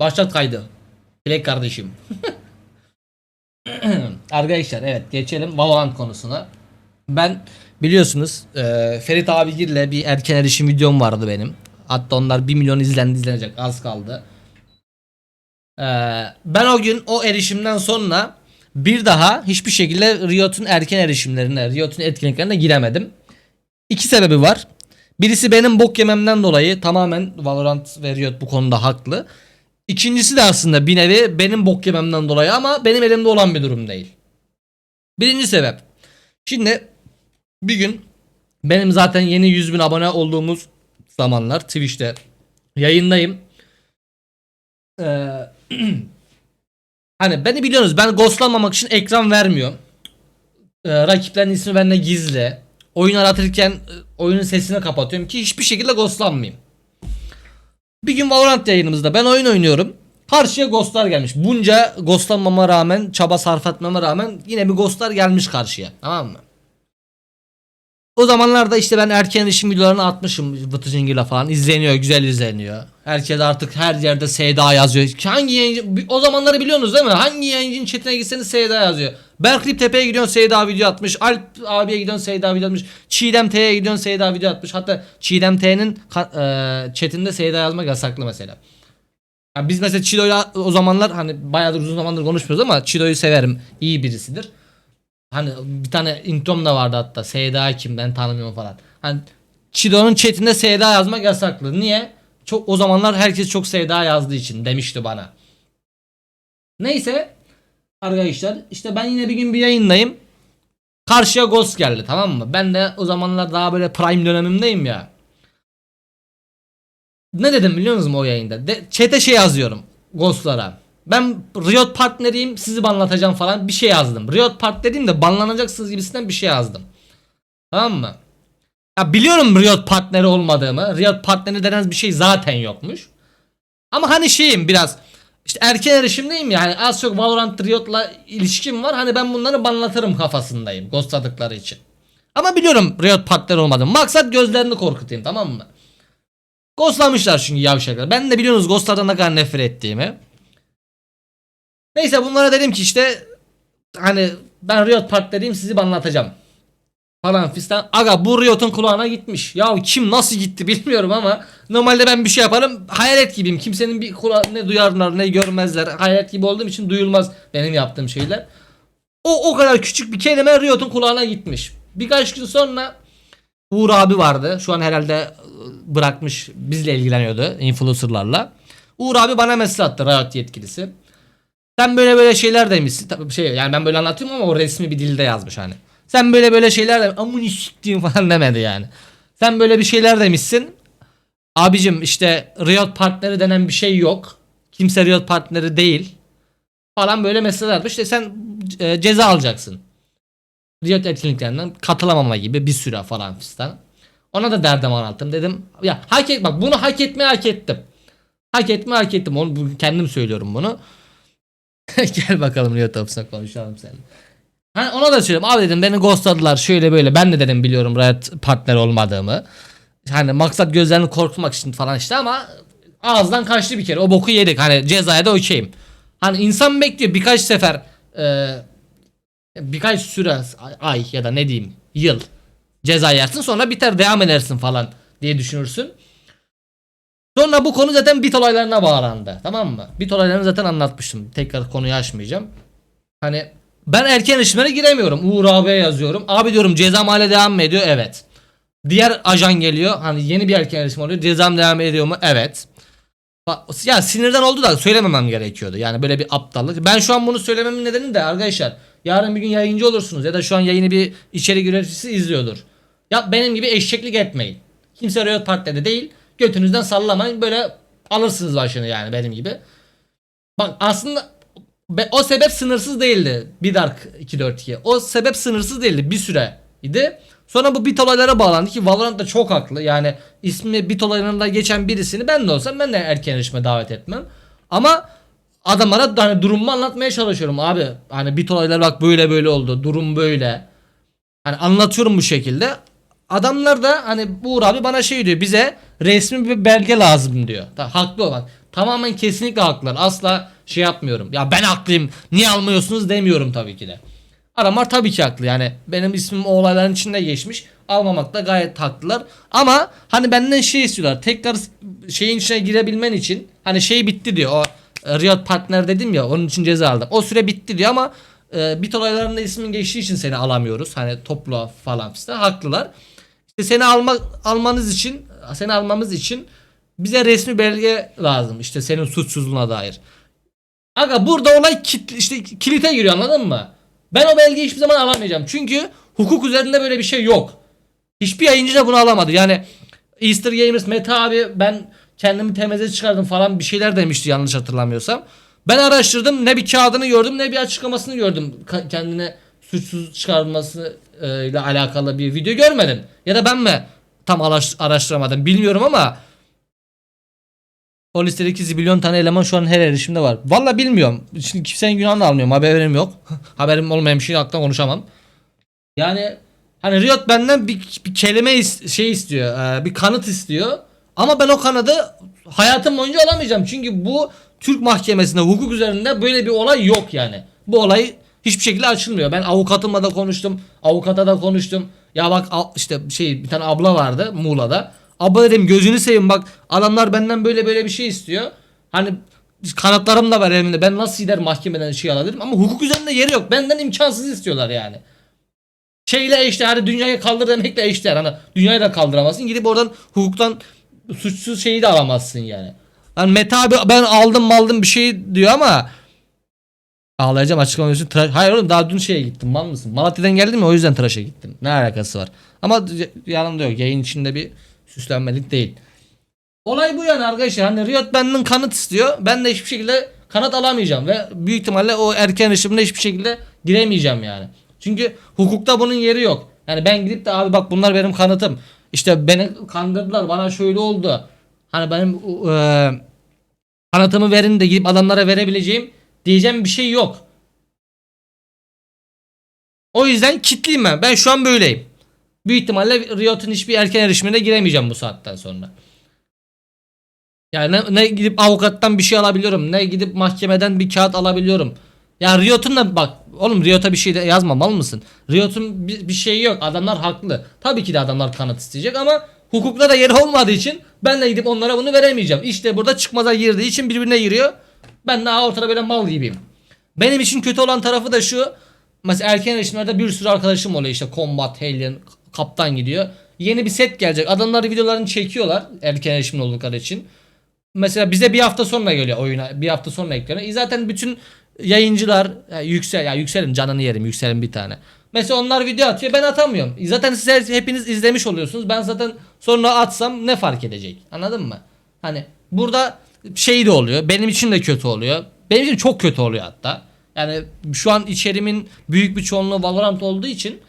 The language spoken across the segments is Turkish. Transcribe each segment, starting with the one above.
Başlat kaydı. Dilek kardeşim. Arkadaşlar evet geçelim Valorant konusuna. Ben biliyorsunuz e, Ferit abigille bir erken erişim videom vardı benim. Hatta onlar 1 milyon izlendi izlenecek az kaldı. E, ben o gün o erişimden sonra bir daha hiçbir şekilde Riot'un erken erişimlerine, Riot'un etkinliklerine giremedim. İki sebebi var. Birisi benim bok yememden dolayı tamamen Valorant ve Riot bu konuda haklı. İkincisi de aslında bir nevi benim bok yememden dolayı ama benim elimde olan bir durum değil. Birinci sebep. Şimdi bir gün benim zaten yeni 100 bin abone olduğumuz zamanlar Twitch'te yayındayım. Ee, hani beni biliyorsunuz ben ghostlanmamak için ekran vermiyorum. Ee, rakiplerin ismi bende gizli. Oyun aratırken e, oyunun sesini kapatıyorum ki hiçbir şekilde ghostlanmayayım. Bir gün Valorant yayınımızda ben oyun oynuyorum. Karşıya ghostlar gelmiş. Bunca ghostlanmama rağmen, çaba sarf etmeme rağmen yine bir ghostlar gelmiş karşıya. Tamam mı? O zamanlarda işte ben erken erişim videolarını atmışım Vıtıcıngir'le falan. izleniyor, güzel izleniyor. Herkes artık her yerde Seyda yazıyor. Hangi yayıncı, o zamanları biliyorsunuz değil mi? Hangi yayıncının chatine gitseniz Seyda yazıyor. Berklip Tepe'ye gidiyorsun Seyda video atmış. Alp abiye gidiyorsun Seyda video atmış. Çiğdem T'ye gidiyorsun Seyda video atmış. Hatta Çiğdem T'nin e, chatinde Seyda yazmak yasaklı mesela. Ya biz mesela Çido'yla o zamanlar hani bayağıdır uzun zamandır konuşmuyoruz ama Çido'yu severim. İyi birisidir. Hani bir tane introm da vardı hatta. Seyda kim ben tanımıyorum falan. Hani Çido'nun chatinde Seyda yazmak yasaklı. Niye? Çok o zamanlar herkes çok Seyda yazdığı için demişti bana. Neyse arkadaşlar işte ben yine bir gün bir yayındayım. Karşıya Ghost geldi tamam mı? Ben de o zamanlar daha böyle prime dönemimdeyim ya. Ne dedim biliyor musunuz o yayında? De, chat'e şey yazıyorum Ghost'lara. Ben Riot partneriyim sizi banlatacağım falan bir şey yazdım. Riot partneriyim de banlanacaksınız gibisinden bir şey yazdım. Tamam mı? Ya biliyorum Riot partneri olmadığımı. Riot partneri denen bir şey zaten yokmuş. Ama hani şeyim biraz işte erken erişimdeyim ya hani az çok Valorant Riot'la ilişkim var. Hani ben bunları banlatırım kafasındayım ghostladıkları için. Ama biliyorum Riot partneri olmadığımı. Maksat gözlerini korkutayım tamam mı? Ghostlamışlar çünkü yavşaklar. Ben de biliyorsunuz Ghostlardan ne kadar nefret ettiğimi. Neyse bunlara dedim ki işte hani ben Riot partneriyim sizi anlatacağım. Falan fistan. Aga bu Riot'un kulağına gitmiş. Ya kim nasıl gitti bilmiyorum ama normalde ben bir şey yaparım hayalet gibiyim. Kimsenin bir kulağı ne duyarlar ne görmezler. Hayalet gibi olduğum için duyulmaz benim yaptığım şeyler. O o kadar küçük bir kelime Riot'un kulağına gitmiş. Birkaç gün sonra Uğur abi vardı. Şu an herhalde ıı, bırakmış bizle ilgileniyordu influencerlarla. Uğur abi bana mesaj attı Riot yetkilisi. Sen böyle böyle şeyler demişsin. Tabii şey yani ben böyle anlatıyorum ama o resmi bir dilde yazmış hani. Sen böyle böyle şeyler de amını siktiğim falan demedi yani. Sen böyle bir şeyler demişsin. Abicim işte Riot partneri denen bir şey yok. Kimse Riot partneri değil. Falan böyle mesajlar atmış. İşte sen e, ceza alacaksın. Riot etkinliklerinden katılamama gibi bir süre falan fistan. Ona da derdimi anlattım. Dedim ya hak et bak bunu hak etmeye hak ettim. Hak etme hak ettim. Onu kendim söylüyorum bunu. Gel bakalım Riot Office'a konuşalım seninle. Hani ona da söylüyorum. Abi dedim beni ghostladılar şöyle böyle. Ben de dedim biliyorum Riot partner olmadığımı. Hani maksat gözlerini korkutmak için falan işte ama ağızdan kaçtı bir kere. O boku yedik. Hani cezaya da okeyim. Hani insan bekliyor birkaç sefer e, birkaç süre ay ya da ne diyeyim yıl ceza yersin sonra biter devam edersin falan diye düşünürsün. Sonra bu konu zaten bit olaylarına bağlandı. Tamam mı? Bit olaylarını zaten anlatmıştım. Tekrar konuyu açmayacağım. Hani ben erken erişimlere giremiyorum. Uğur abiye yazıyorum. Abi diyorum cezam hala devam mı ediyor? Evet. Diğer ajan geliyor. Hani yeni bir erken erişim oluyor. Cezam devam ediyor mu? Evet. Ya sinirden oldu da söylememem gerekiyordu. Yani böyle bir aptallık. Ben şu an bunu söylememin nedeni de arkadaşlar. Yarın bir gün yayıncı olursunuz ya da şu an yayını bir içerik üreticisi izliyordur. Ya benim gibi eşeklik etmeyin. Kimse Riot Partner'de değil. Götünüzden sallamayın. Böyle alırsınız başını yani benim gibi. Bak aslında o sebep sınırsız değildi. Bir Dark 242. O sebep sınırsız değildi. Bir süreydi. Sonra bu bit olaylara bağlandı ki Valorant da çok haklı. Yani ismi bit olaylarında geçen birisini ben de olsam ben de erken erişime davet etmem. Ama adamlara hani durumumu anlatmaya çalışıyorum abi. Hani bit olayları bak böyle böyle oldu. Durum böyle. Hani anlatıyorum bu şekilde. Adamlar da hani Uğur abi bana şey diyor bize resmi bir belge lazım diyor. Da, haklı olan. tamamen kesinlikle haklılar. Asla şey yapmıyorum. Ya ben haklıyım. Niye almıyorsunuz demiyorum tabii ki de. Adamlar tabii ki haklı. Yani benim ismim o olayların içinde geçmiş. Almamakta gayet haklılar. Ama hani benden şey istiyorlar. Tekrar şeyin içine girebilmen için hani şey bitti diyor. O e, Riot partner dedim ya onun için ceza aldım. O süre bitti diyor ama e, bit olaylarında ismin geçtiği için seni alamıyoruz. Hani toplu falan filan haklılar. İşte seni alma, almanız için seni almamız için bize resmi belge lazım. İşte senin suçsuzluğuna dair. Aga burada olay kit, işte kilite giriyor anladın mı? Ben o belgeyi hiçbir zaman alamayacağım. Çünkü hukuk üzerinde böyle bir şey yok. Hiçbir yayıncı da bunu alamadı. Yani Easter Gamers Meta abi ben kendimi temize çıkardım falan bir şeyler demişti yanlış hatırlamıyorsam. Ben araştırdım ne bir kağıdını gördüm ne bir açıklamasını gördüm. Kendine suçsuz çıkarılması e, ile alakalı bir video görmedim. Ya da ben mi tam araş- araştıramadım bilmiyorum ama o listedeki zibilyon tane eleman şu an her erişimde var. Valla bilmiyorum. Şimdi kimsenin günahını almıyorum. Haberim yok. Haberim olmayan bir şey hakkında konuşamam. Yani hani Riot benden bir, bir kelime is- şey istiyor. e, bir kanıt istiyor. Ama ben o kanadı hayatım boyunca alamayacağım. Çünkü bu Türk mahkemesinde hukuk üzerinde böyle bir olay yok yani. Bu olay hiçbir şekilde açılmıyor. Ben avukatımla da konuştum. Avukata da konuştum. Ya bak işte şey bir tane abla vardı Muğla'da. Abla dedim gözünü seveyim bak adamlar benden böyle böyle bir şey istiyor. Hani kanatlarım da var elimde. Ben nasıl gider mahkemeden şey alabilirim ama hukuk üzerinde yeri yok. Benden imkansız istiyorlar yani. Şeyle eşdeğer hani dünyayı kaldır demekle eşdeğer. Hani dünyayı da kaldıramazsın. Gidip oradan hukuktan suçsuz şeyi de alamazsın yani. Hani Meta abi ben aldım maldım bir şey diyor ama Ağlayacağım açıklaması için tıraş... Hayır oğlum daha dün şeye gittim mal mısın? Malatya'dan geldim ya o yüzden tıraşa gittim. Ne alakası var? Ama yanımda yok. Yayın içinde bir süslenmelik değil. Olay bu yani arkadaşlar. Hani Riot benden kanıt istiyor. Ben de hiçbir şekilde kanıt alamayacağım. Ve büyük ihtimalle o erken erişimine hiçbir şekilde giremeyeceğim yani. Çünkü hukukta bunun yeri yok. Yani ben gidip de abi bak bunlar benim kanıtım. İşte beni kandırdılar bana şöyle oldu. Hani benim e, kanıtımı verin de gidip adamlara verebileceğim diyeceğim bir şey yok. O yüzden kitliyim ben. Ben şu an böyleyim. Büyük ihtimalle Riot'un hiçbir erken erişimine giremeyeceğim bu saatten sonra. Yani ne, ne gidip avukattan bir şey alabiliyorum ne gidip mahkemeden bir kağıt alabiliyorum. Ya Riot'un da bak oğlum Riot'a bir şey de yazma mal mısın? Riot'un bir, bir şeyi yok. Adamlar haklı. Tabii ki de adamlar kanıt isteyecek ama hukukta da yeri olmadığı için ben de gidip onlara bunu veremeyeceğim. İşte burada çıkmaza girdiği için birbirine giriyor. Ben daha ortada böyle mal gibiyim. Benim için kötü olan tarafı da şu. Mesela erken erişimlerde bir sürü arkadaşım oluyor işte Combat, Alien, Kaptan gidiyor. Yeni bir set gelecek. Adamlar videolarını çekiyorlar erken erişimli oldukları için. Mesela bize bir hafta sonra geliyor oyuna. Bir hafta sonra ekleniyor. E zaten bütün yayıncılar ya yüksel ya yükselin canını yerim yükselin bir tane. Mesela onlar video atıyor ben atamıyorum. E Zaten siz hepiniz izlemiş oluyorsunuz. Ben zaten sonra atsam ne fark edecek? Anladın mı? Hani burada şey de oluyor. Benim için de kötü oluyor. Benim için çok kötü oluyor hatta. Yani şu an içerimin büyük bir çoğunluğu Valorant olduğu için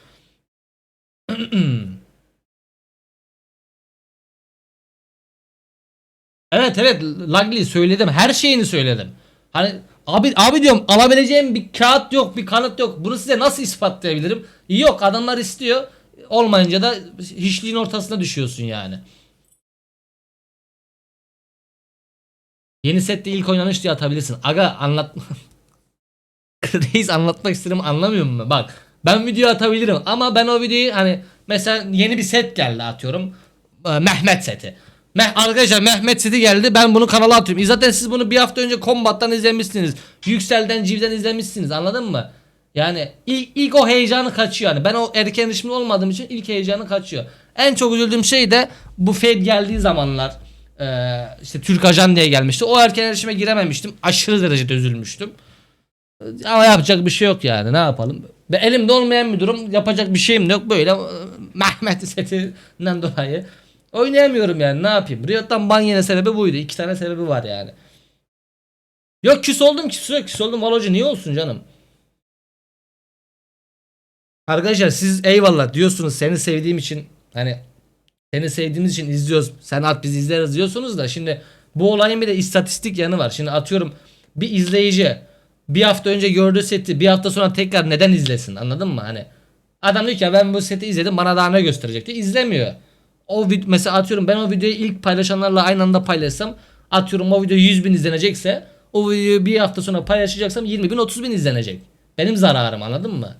Evet evet Lagli söyledim. Her şeyini söyledim. Hani abi abi diyorum alabileceğim bir kağıt yok, bir kanıt yok. Bunu size nasıl ispatlayabilirim? Yok adamlar istiyor. Olmayınca da hiçliğin ortasına düşüyorsun yani. Yeni sette ilk oynanış diye atabilirsin. Aga anlat. Reis anlatmak istedim anlamıyor musun? Bak ben video atabilirim ama ben o videoyu hani mesela yeni bir set geldi atıyorum. Ee, Mehmet seti. Meh arkadaşlar Mehmet seti geldi ben bunu kanala atıyorum. E zaten siz bunu bir hafta önce Combat'tan izlemişsiniz. Yüksel'den Civ'den izlemişsiniz anladın mı? Yani ilk, ilk o heyecanı kaçıyor yani. Ben o erken erişimli olmadığım için ilk heyecanı kaçıyor. En çok üzüldüğüm şey de bu Fed geldiği zamanlar ee, işte Türk ajan diye gelmişti. O erken erişime girememiştim. Aşırı derecede üzülmüştüm. Ama yapacak bir şey yok yani ne yapalım. Ve elimde olmayan bir durum yapacak bir şeyim de yok böyle e, Mehmet setinden dolayı oynayamıyorum yani ne yapayım. Riot'tan ban yeme sebebi buydu. İki tane sebebi var yani. Yok küs oldum küs yok küs oldum Valocu niye olsun canım. Arkadaşlar siz eyvallah diyorsunuz seni sevdiğim için hani seni sevdiğimiz için izliyoruz. Sen at biz izleriz diyorsunuz da şimdi bu olayın bir de istatistik yanı var. Şimdi atıyorum bir izleyici bir hafta önce gördüğü seti bir hafta sonra tekrar neden izlesin anladın mı? Hani adam diyor ki "Ya ben bu seti izledim bana daha ne gösterecekti izlemiyor. O vid- mesela atıyorum ben o videoyu ilk paylaşanlarla aynı anda paylaşsam Atıyorum o video 100 bin izlenecekse o videoyu bir hafta sonra paylaşacaksam 20 bin 30 bin izlenecek. Benim zararım anladın mı?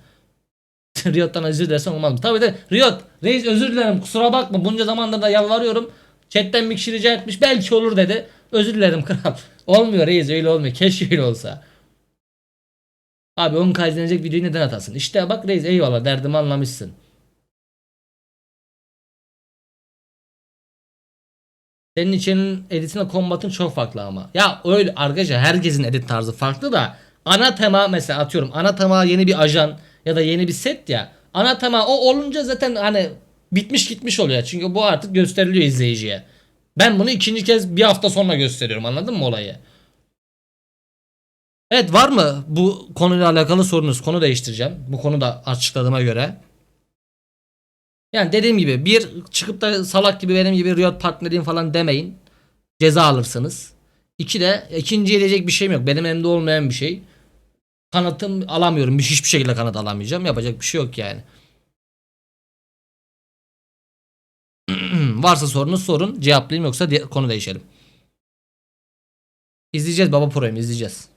Riot'tan özür dilersen olmaz mı? Tabii de Riot reis özür dilerim kusura bakma bunca zamandır da yalvarıyorum. Chatten bir kişi rica etmiş belki olur dedi. Özür dilerim kral. Olmuyor reis öyle olmuyor. Keşke öyle olsa. Abi 10k izlenecek videoyu neden atasın? İşte bak reis eyvallah derdimi anlamışsın. Senin için editinle kombatın çok farklı ama. Ya öyle arkadaşlar herkesin edit tarzı farklı da ana tema mesela atıyorum ana tema yeni bir ajan ya da yeni bir set ya. Ana tema o olunca zaten hani bitmiş gitmiş oluyor. Çünkü bu artık gösteriliyor izleyiciye. Ben bunu ikinci kez bir hafta sonra gösteriyorum anladın mı olayı? Evet var mı bu konuyla alakalı sorunuz? Konu değiştireceğim. Bu konu da açıkladığıma göre. Yani dediğim gibi bir çıkıp da salak gibi benim gibi Riot partnerim falan demeyin. Ceza alırsınız. İki de ikinci edecek bir şeyim yok. Benim elimde olmayan bir şey. Kanıtım alamıyorum. Hiçbir şekilde kanıt alamayacağım. Yapacak bir şey yok yani. Varsa sorunuz sorun. Cevaplayayım yoksa konu değişelim. İzleyeceğiz Baba Pro'yu izleyeceğiz.